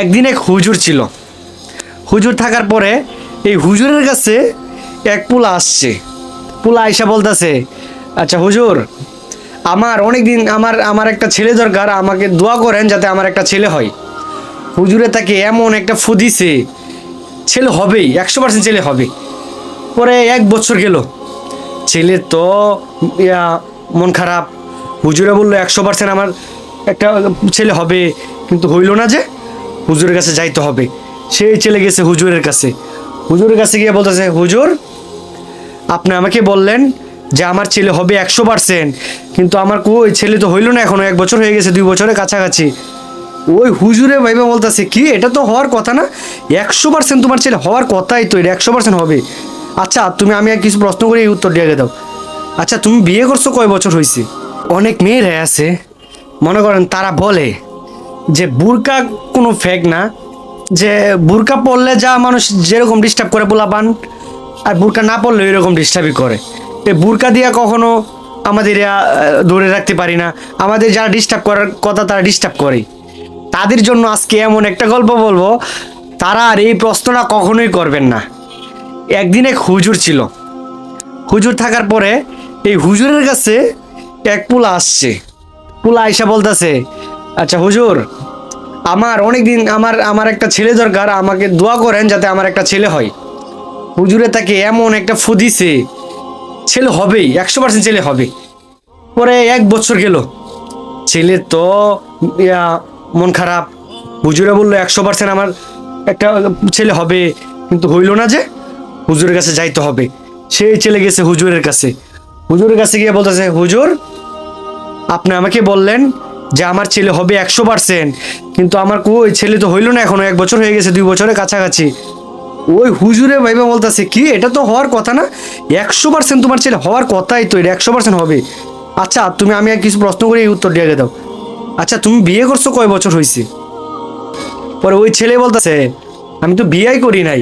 একদিন এক হুজুর ছিল। হুজুর থাকার পরে এই হুজুরের কাছে এক পোলা আসছে। পোলা আইসা বলতেছে আচ্ছা হুজুর, আমার অনেক দিন আমার আমার একটা ছেলে দরকার, আমাকে দোয়া করেন যাতে আমার একটা ছেলে হয়। হুজুরে তাকে এমন একটা ফুদিছে ছেলে হবেই, একশো পার্সেন্ট ছেলে হবে। পরে এক বছর গেল। ছেলে তো মন খারাপ। হুজুরে বলল, একশো পার্সেন্ট আমার একটা ছেলে হবে, কিন্তু হইল না যে। হুজুরের কাছে যাইতে হবে। সেই ছেলে গেছে হুজুরের কাছে। হুজুরের কাছে গিয়ে বলতেছে, হুজুর, আপনি আমাকে বললেন যে আমার ছেলে হবে একশো পার্সেন্ট কিন্তু আমার কই ছেলে তো হইল না এখনও, এক বছর হয়ে গেছে, দুই বছরের কাছাকাছি। ওই হুজুরে ভাইবে বলতেছে, কি? এটা তো হওয়ার কথা না? একশো পার্সেন্ট তোমার ছেলে হওয়ার কথাই তো, এটা একশো পার্সেন্ট হবে। আচ্ছা তুমি আমি আর কিছু প্রশ্ন করে এই উত্তর দিয়ে দাও। আচ্ছা তুমি বিয়ে করছ কয় বছর হয়েছে অনেক মেয়েরা আছে, মনে করেন তারা বলে যে বুরকা কোনো ফেক না, যে বুরকা পরলে যা মানুষ যেরকম ডিস্টার্ব করে পোলাপান, আর বুরকা না পড়লে এরকম ডিস্টার্বই করে। এই বুরকা দিয়া কখনো আমাদের ধরে রাখতে পারি না। আমাদের যারা ডিস্টার্ব করার কথা তারা ডিস্টার্ব করে। তাদের জন্য আজকে এমন একটা গল্প বলব, তারা আর এই প্রশ্নটা কখনোই করবেন না। একদিন এক হুজুর ছিল। হুজুর থাকার পরে এই হুজুরের কাছে এক পোলা আসছে। পোলা আইসা বলতেছে আচ্ছা হুজুর, আমার অনেক দিন আমার আমার একটা ছেলে দরকার, আমাকে দোয়া করেন যাতে আমার একটা ছেলে হয়। হুজুরে তাকে এমন একটা ফুদিছে ছেলে হবেই, একশো পার্সেন্ট ছেলে হবে। পরে এক বছর গেল, ছেলে তো মন খারাপ। হুজুরে বলল, একশো পার্সেন্ট আমার একটা ছেলে হবে, কিন্তু হইল না যে, হুজুরের কাছে যাইতে হবে। সেই ছেলে গেছে হুজুরের কাছে। হুজুরের কাছে গিয়ে বলতেছে, হুজুর, আপনি আমাকে বললেন যে আমার ছেলে হবে একশো পার্সেন্ট। কিন্তু আমার কই ছেলে তো হইল না এখনও, এক বছর হয়ে গেছে, দুই বছরের কাছাকাছি। ওই হুজুরে ভাইবে বলতেছে, কি? এটা তো হওয়ার কথা না? একশো পার্সেন্ট তোমার ছেলে হওয়ার কথাই তো এটা, একশো পার্সেন্ট হবে। আচ্ছা তুমি আমি আর কিছু প্রশ্ন করে এই উত্তর দিয়ে দাও। আচ্ছা তুমি বিয়ে করছ কয় বছর হয়েছে পরে ওই ছেলে বলতেছে, আমি তো বিয়েই করি নাই।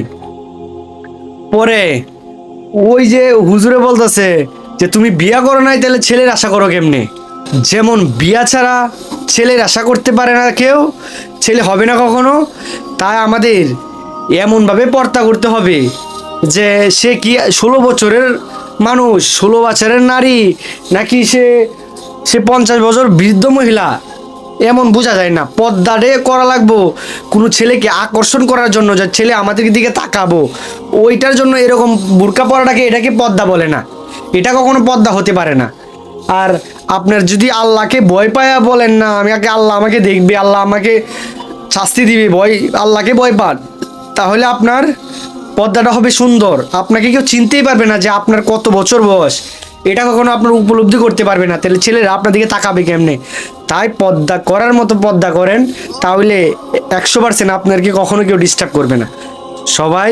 পরে ওই যে হুজুরে বলতেছে যে, তুমি বিয়া করো নাই, তাহলে ছেলের আশা করো কেমনে? যেমন বিয়া ছাড়া ছেলের আশা করতে পারে না কেউ, ছেলে হবে না কখনো, তাই আমাদের এমনভাবে পর্তা করতে হবে যে সে কি ষোলো বছরের মানুষ, ষোলো বছরের নারী, নাকি সে সে পঞ্চাশ বছর বৃদ্ধ মহিলা? এমন বোঝা যায় না। পদ্মারে করা লাগবো। কোনো ছেলেকে আকর্ষণ করার জন্য যে ছেলে আমাদের দিকে তাকাবো। ওইটার জন্য এরকম বুরকা পরাটাকে এটাকে পদ্মা বলে না। এটা কখনো পদ্মা হতে পারে না। আর আপনার যদি আল্লাহকে ভয় পায়া বলেন না, আমি আগে আল্লাহ আমাকে দেখবে, আল্লাহ আমাকে শাস্তি দিবে, ভয়, আল্লাহকে ভয় পান, তাহলে আপনার পদ্মাটা হবে সুন্দর। আপনাকে কেউ চিনতেই পারবে না যে আপনার কত বছর বয়স। এটা কখনো আপনার উপলব্ধি করতে পারবে না। তাহলে ছেলেরা আপনার দিকে তাকাবে কেমনে? তাই পদ্মা করার মতো পদ্মা করেন, তাহলে একশো পার্সেন্ট আপনাকে কখনো কেউ ডিস্টার্ব করবে না। সবাই,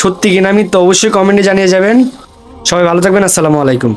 সত্যি কিনা আমি তো অবশ্যই কমেন্টে জানিয়ে যাবেন। সবাই ভালো থাকবেন, আসসালামু আলাইকুম।